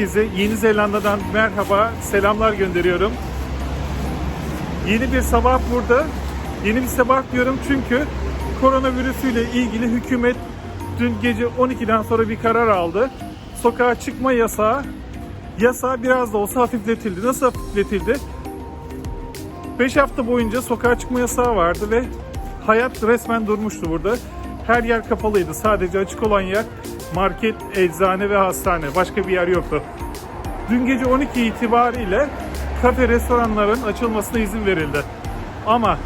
herkese Yeni Zelanda'dan merhaba, selamlar gönderiyorum. Yeni bir sabah burada. Yeni bir sabah diyorum çünkü koronavirüsüyle ilgili hükümet dün gece 12'den sonra bir karar aldı. Sokağa çıkma yasağı yasağı biraz da olsa hafifletildi. Nasıl hafifletildi? 5 hafta boyunca sokağa çıkma yasağı vardı ve hayat resmen durmuştu burada. Her yer kapalıydı. Sadece açık olan yer market, eczane ve hastane. Başka bir yer yoktu. Dün gece 12 itibariyle kafe, restoranların açılmasına izin verildi. Ama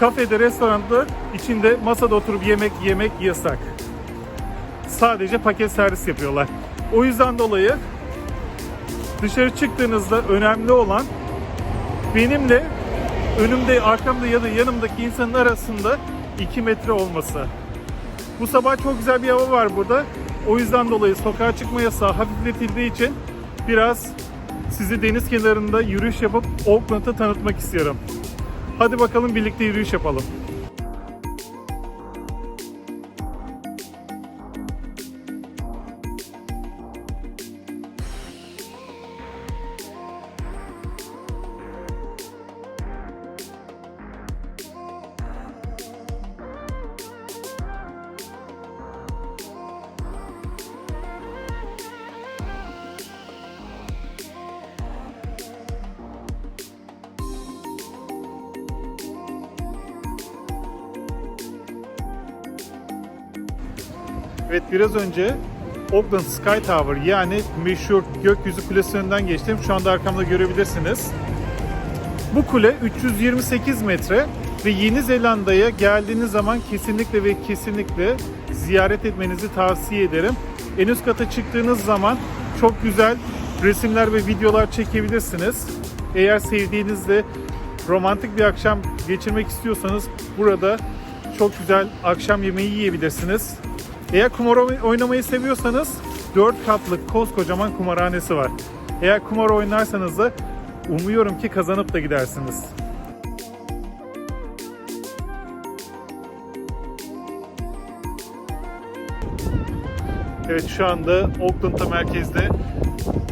kafede, restoranda içinde masada oturup yemek yemek yasak. Sadece paket servis yapıyorlar. O yüzden dolayı dışarı çıktığınızda önemli olan benimle önümde, arkamda ya da yanımdaki insanın arasında 2 metre olması. Bu sabah çok güzel bir hava var burada. O yüzden dolayı sokağa çıkma yasağı hafifletildiği için biraz sizi deniz kenarında yürüyüş yapıp Auckland'ı tanıtmak istiyorum. Hadi bakalım birlikte yürüyüş yapalım. Evet biraz önce Auckland Sky Tower yani meşhur gökyüzü kulesi önünden geçtim. Şu anda arkamda görebilirsiniz. Bu kule 328 metre ve Yeni Zelanda'ya geldiğiniz zaman kesinlikle ve kesinlikle ziyaret etmenizi tavsiye ederim. En üst kata çıktığınız zaman çok güzel resimler ve videolar çekebilirsiniz. Eğer sevdiğinizde romantik bir akşam geçirmek istiyorsanız burada çok güzel akşam yemeği yiyebilirsiniz. Eğer kumar oy- oynamayı seviyorsanız 4 katlı koskocaman kumarhanesi var. Eğer kumar oynarsanız da umuyorum ki kazanıp da gidersiniz. Evet şu anda Auckland'da merkezde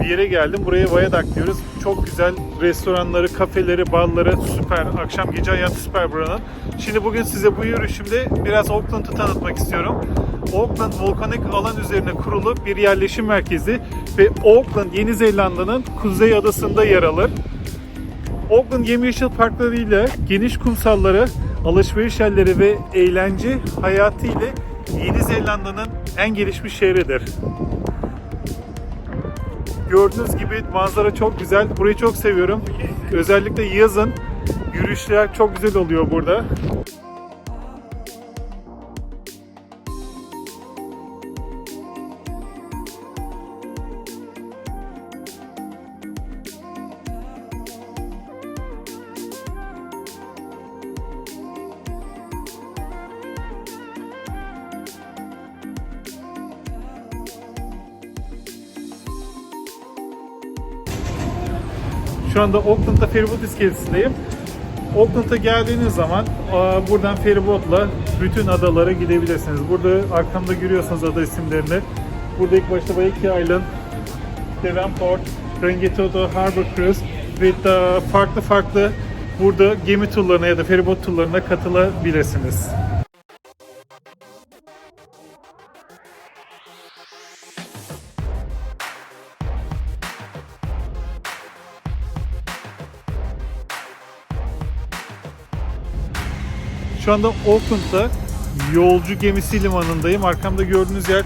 bir yere geldim. Buraya Viaduct diyoruz. Çok güzel restoranları, kafeleri, barları süper. Akşam gece hayatı süper buranın. Şimdi bugün size bu yürüyüşümde biraz Auckland'ı tanıtmak istiyorum. Auckland volkanik alan üzerine kurulu bir yerleşim merkezi ve Auckland Yeni Zelanda'nın kuzey adasında yer alır. Auckland yemyeşil parklarıyla geniş kumsalları, alışveriş yerleri ve eğlence hayatı ile Yeni Zelanda'nın en gelişmiş şehridir. Gördüğünüz gibi manzara çok güzel. Burayı çok seviyorum. Özellikle yazın yürüyüşler çok güzel oluyor burada. Şu anda Auckland'da feribot iskelesindeyim. Auckland'a geldiğiniz zaman buradan feribotla bütün adalara gidebilirsiniz. Burada arkamda görüyorsunuz ada isimlerini. Burada ilk başta Waiheke Island, Devonport, Rangitoto, Harbour Cruise ve farklı farklı burada gemi turlarına ya da feribot turlarına katılabilirsiniz. Şu anda Auckland'da yolcu gemisi limanındayım. Arkamda gördüğünüz yer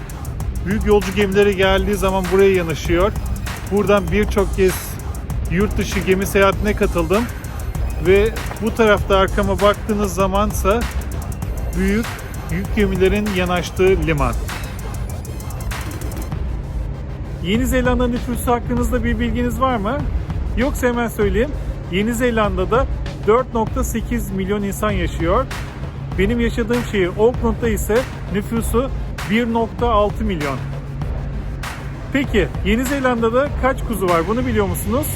büyük yolcu gemileri geldiği zaman buraya yanaşıyor. Buradan birçok kez yurt dışı gemi seyahatine katıldım. Ve bu tarafta arkama baktığınız zamansa büyük yük gemilerin yanaştığı liman. Yeni Zelanda nüfusu hakkınızda bir bilginiz var mı? Yoksa hemen söyleyeyim. Yeni Zelanda'da 4.8 milyon insan yaşıyor. Benim yaşadığım şehir Auckland'da ise nüfusu 1.6 milyon. Peki Yeni Zelanda'da kaç kuzu var bunu biliyor musunuz?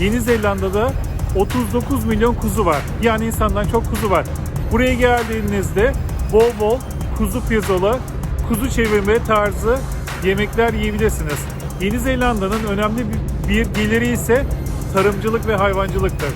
Yeni Zelanda'da 39 milyon kuzu var. Yani insandan çok kuzu var. Buraya geldiğinizde bol bol kuzu pirzola, kuzu çevirme tarzı yemekler yiyebilirsiniz. Yeni Zelanda'nın önemli bir- geliri ise tarımcılık ve hayvancılıktır.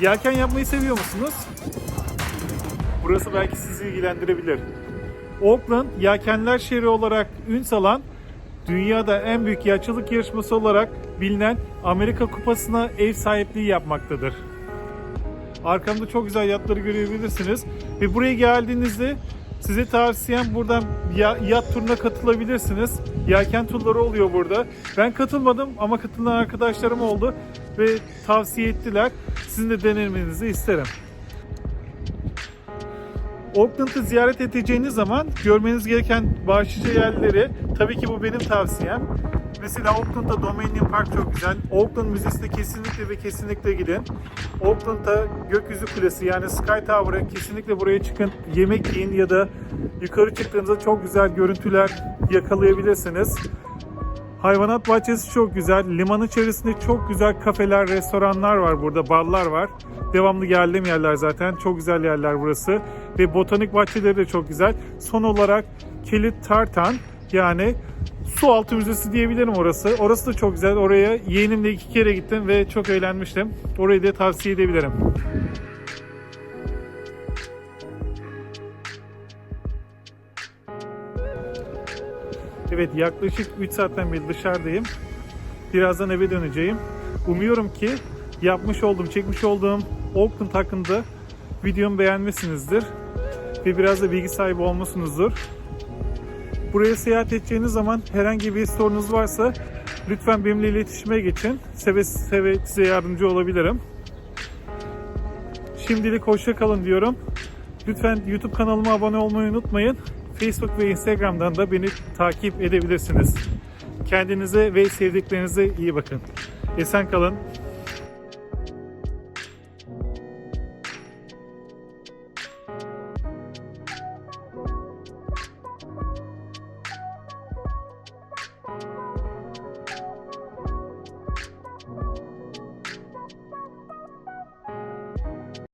Yelken yapmayı seviyor musunuz? Burası belki sizi ilgilendirebilir. Auckland yelkenler şehri olarak ün salan dünyada en büyük yatçılık yarışması olarak bilinen Amerika Kupası'na ev sahipliği yapmaktadır. Arkamda çok güzel yatları görebilirsiniz. Ve buraya geldiğinizde size tavsiyem buradan ya- yat turuna katılabilirsiniz. Yelken turları oluyor burada. Ben katılmadım ama katılan arkadaşlarım oldu ve tavsiye ettiler. Sizin de denemenizi isterim. Auckland'ı ziyaret edeceğiniz zaman görmeniz gereken başlıca yerleri tabii ki bu benim tavsiyem. Mesela Auckland'da Dominion Park çok güzel. Auckland Müzesi'ne kesinlikle ve kesinlikle gidin. Auckland'da Gökyüzü Kulesi yani Sky Tower'a kesinlikle buraya çıkın. Yemek yiyin ya da yukarı çıktığınızda çok güzel görüntüler yakalayabilirsiniz. Hayvanat bahçesi çok güzel. Limanın çevresinde çok güzel kafeler, restoranlar var burada, barlar var. Devamlı geldiğim yerler zaten. Çok güzel yerler burası. Ve botanik bahçeleri de çok güzel. Son olarak Kilit Tartan yani su altı müzesi diyebilirim orası. Orası da çok güzel. Oraya yeğenimle iki kere gittim ve çok eğlenmiştim. Orayı da tavsiye edebilirim. Evet yaklaşık 3 saatten beri dışarıdayım. Birazdan eve döneceğim. Umuyorum ki yapmış olduğum, çekmiş olduğum Auckland hakkında videomu beğenmişsinizdir. Ve biraz da bilgi sahibi olmuşsunuzdur. Buraya seyahat edeceğiniz zaman herhangi bir sorunuz varsa lütfen benimle iletişime geçin. Seve seve size yardımcı olabilirim. Şimdilik hoşça kalın diyorum. Lütfen YouTube kanalıma abone olmayı unutmayın. Facebook ve Instagram'dan da beni takip edebilirsiniz. Kendinize ve sevdiklerinize iyi bakın. Esen kalın.